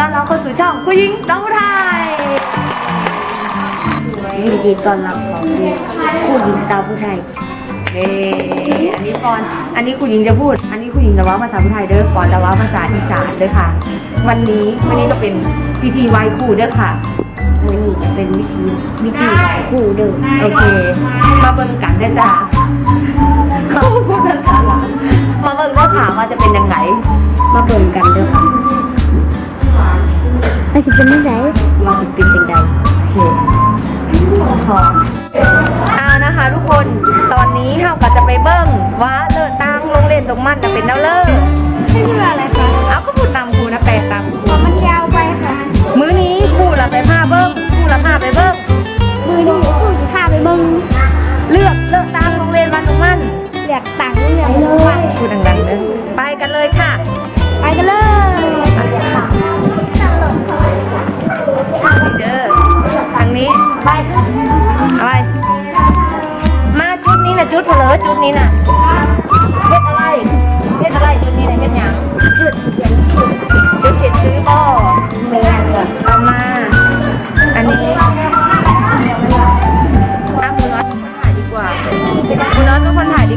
ต้อนรับเข้าสู่ช่องผู้หญิงสาวไทยยินดีต้อนรับของผู้หญิงสาวผู้ไทยเอออันนี้ปอน อันนี้คุณหญิงจะพูด อันนี้คุณหญิงจะว่าภาษาไทยเด้อปอนจะว่าภาษาอีสานเด้อค่ะ วันนี้วันนี้ก็เป็นพิธีไหว้ครูเด้อค่ะวันนี้จะเป็นวิธีวิธีคู่เดิมโอเค มาเบิ่งกันเด้อจ้าเขาพูดภาษาลาวมาเบิ่งว่าถามว่าจะเป็นยังไงมาเบิ่งกันเด้อค่ะ ไอ้สิเป็นยังไงเราจะเป็นยังไงโอเคขอเอานะคะทุกคน ตอนนี้เราก็จะไปเบิ่งว่าเลอตังโรงเรียนตรงมันน่ะเป็นแนวเลอไม่ใช่อะไร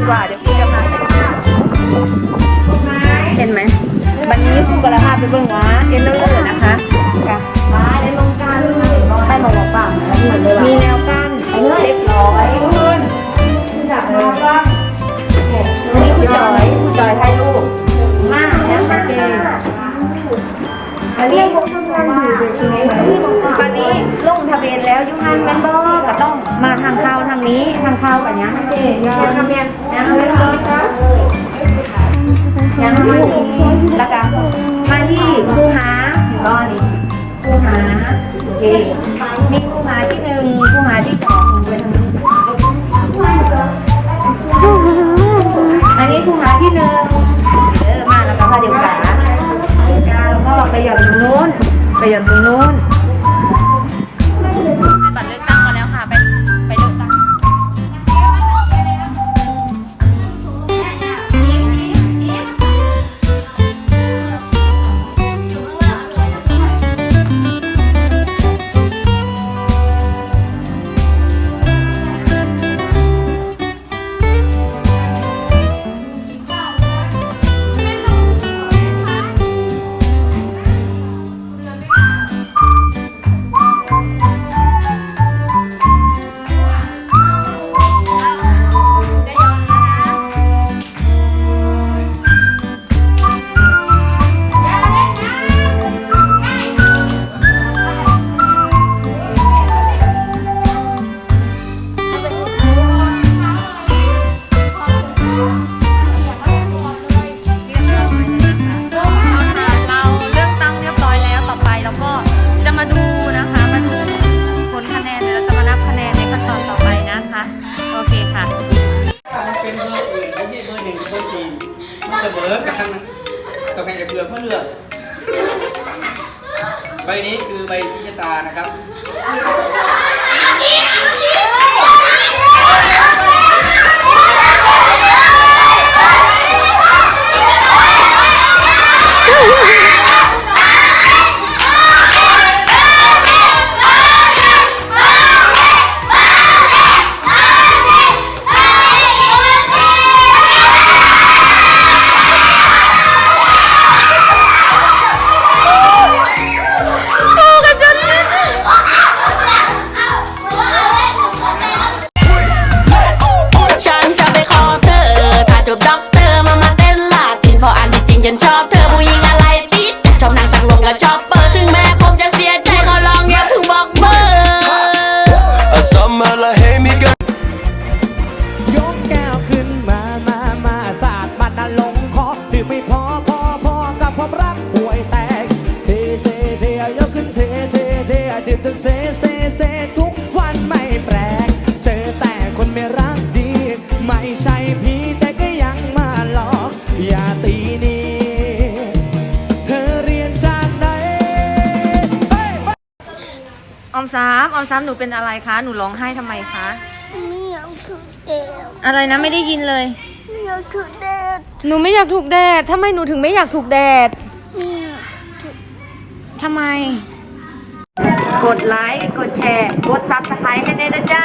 กว่า เดี๋ยวครูจะพาไปดูเห็นไหมวันนี้ครูกระพาไปเบิ่งว่าเอ็นเลอร์นะคะค่ะมาในโรงการได้มาบอกป่ามีแนวกั้นเรียบร้อยคุณจากแนวกั้นวันนี้ครูจอยครูจอยถ่ายรูปมาแล้วโอเคอันนี้ตอนนี้ลงทะเบียนแล้วยุคันแมนบอก็ต้อ นี้ทางเข้ากันยังเจ๊ยังทำยังยนยังไม่มียังไม่มีแล้วก็มาที่ครูหาก้อนบ่นี่ครูหาโอเค ต้องให้เลือกเพื่อเลือก ใบนี้คือใบชี้ชะตานะครับฉั งคอดื่มไม่พอพอพอกับความรักห่วยแตกเทเซเทยกขึ้นเทเทเทดื่มจนเซเซเซทุกวันไม่แปลก เจอแต่คนไม่รักดี ไม่ใช่พี่แต่ก็ยังมาหลอกอย่าตีนีเธอเรียนจากไหนเฮ้ยออมสามออมสามหนูเป็นอะไรคะ หนูร้องไห้ทำไมคะ ไม่อยากถูกเด็ดอะไรนะไม่ได้ยินเลยไม่ อยากถูกเด็ดหนูไม่อยากถูกแดดทำไมหนูถึงไม่อยากถูกแดดไม่อยากถูกททำไม กดไลค์ กดแชร์ กดซับสไครต์ให้ได้นะจ้า